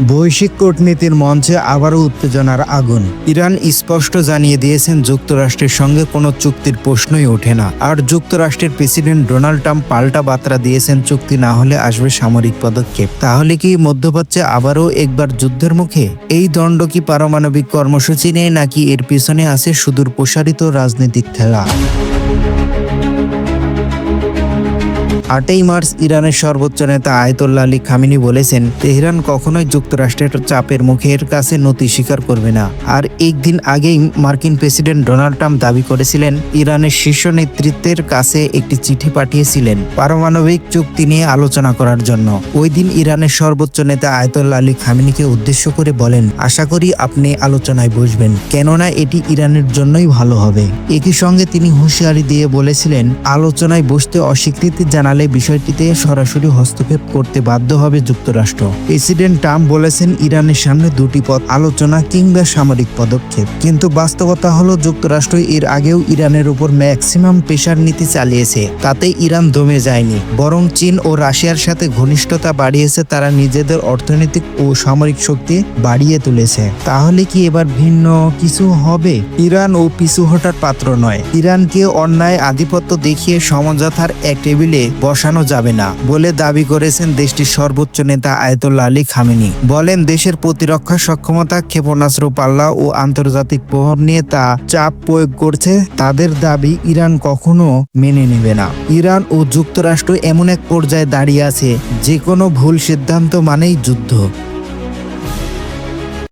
বৈশ্বিক কূটনীতির মঞ্চে আবারও উত্তেজনার আগুন। ইরান স্পষ্ট জানিয়ে দিয়েছেন যুক্তরাষ্ট্রের সঙ্গে কোনো চুক্তির প্রশ্নই ওঠে না। আর যুক্তরাষ্ট্রের প্রেসিডেন্ট ডোনাল্ড ট্রাম্প পাল্টা বার্তা দিয়েছেন, চুক্তি না হলে আসবে সামরিক পদক্ষেপ। তাহলে কি মধ্যপ্রাচ্যে আবারও একবার যুদ্ধের মুখে? এই দণ্ড কি পারমাণবিক কর্মসূচি নেই নাকি এর পিছনে আছে সুদূর প্রসারিত রাজনৈতিক খেলা? আটই মার্চ ইরানের সর্বোচ্চ নেতা আয়তুল্লাহ আলী খামিনি বলেছেন, তেহরান কখনোই যুক্তরাষ্ট্রের চাপের মুখের কাছে নতি স্বীকার করবে না। আর একদিন আগেই মার্কিন প্রেসিডেন্ট ডোনাল্ড ট্রাম্প দাবি করেছিলেন, ইরানের শীর্ষ নেতৃত্বের কাছে একটি চিঠি পাঠিয়েছিলেন পারমাণবিক চুক্তি নিয়ে আলোচনা করার জন্য। ওই দিন ইরানের সর্বোচ্চ নেতা আয়তুল্লাহ আলী খামিনিকে উদ্দেশ্য করে বলেন, আশা করি আপনি আলোচনায় বসবেন, কেননা এটি ইরানের জন্যই ভালো হবে। একই সঙ্গে তিনি হুঁশিয়ারি দিয়ে বলেছিলেন, আলোচনায় বসতে অস্বীকৃতি জানালে বিষয়টিতে সরাসরি হস্তক্ষেপ করতে বাধ্য হবে যুক্তরাষ্ট্র। প্রেসিডেন্ট ট্রাম্প বলেছেন ইরানের সামনে দুটি পথ, আলোচনা কিংবা সামরিক পদক্ষেপ। কিন্তু বাস্তবতা হলো যুক্তরাষ্ট্র এর আগেও ইরানের উপর ম্যাক্সিমাম প্রেশার নীতি চালিয়েছে। তাতে ইরান দমে যায়নি, বরং চীন ও রাশিয়ার সাথে ঘনিষ্ঠতা বাড়িয়েছে তারা নিজেদের অর্থনৈতিক ও সামরিক শক্তি বাড়িয়ে তুলেছে। তাহলে কি এবার ভিন্ন কিছু হবে? ইরান ও পিছু হটার পাত্র নয়। ইরানকে অন্যায় আধিপত্য দেখিয়ে সমঝোতার এক টেবিলে বসানো যাবে না বলে দাবি করেছেন দেশটির সর্বোচ্চ নেতা আয়তুল্লাহ আলী খামেনি। বলেন, দেশের প্রতিরক্ষা সক্ষমতা, ক্ষেপণাস্ত্র, পাল্লা ও আন্তর্জাতিক প্রহর নিয়ে তা চাপ প্রয়োগ করছে। তাদের দাবি, ইরান কখনো মেনে নেবে না। ইরান ও যুক্তরাষ্ট্র এমন এক পর্যায়ে দাঁড়িয়ে আছে, যে কোনো ভুল সিদ্ধান্ত মানেই যুদ্ধ।